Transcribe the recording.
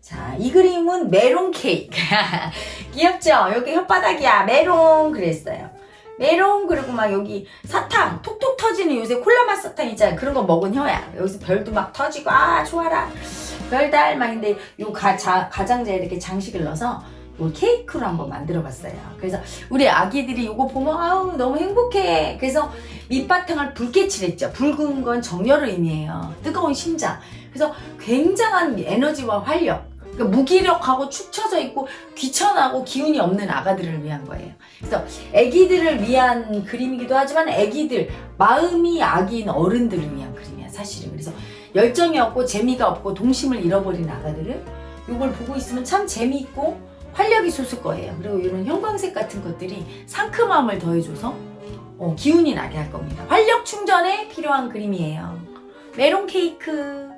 자, 이 그림은 메론 케이크. 귀엽죠? 여기 혓바닥이야. 메론 그랬어요. 메론 그리고 막 여기 사탕 톡톡 터지는 요새 콜라 맛 사탕 있잖아요. 그런 거 먹은 혀야. 여기서 별도 막 터지고 아 좋아라. 별달 막 근데 요 가, 자, 가장자에 이렇게 장식을 넣어서 요 케이크로 한번 만들어 봤어요. 그래서 우리 아기들이 요거 보면 아우 너무 행복해. 그래서 밑바탕을 붉게 칠했죠. 붉은 건 정열을 의미해요. 뜨거운 심장. 그래서 굉장한 에너지와 활력. 그러니까 무기력하고 축 처져 있고 귀천하고 기운이 없는 아가들을 위한 거예요. 그래서 아기들을 위한 그림이기도 하지만 아기들 마음이 아기인 어른들을 위한 그림이야 사실은. 그래서 열정이 없고 재미가 없고 동심을 잃어버린 아가들은 이걸 보고 있으면 참 재미있고 활력이 솟을 거예요. 그리고 이런 형광색 같은 것들이 상큼함을 더해줘서 어, 기운이 나게 할 겁니다. 활력 충전에 필요한 그림이에요. 메론 케이크.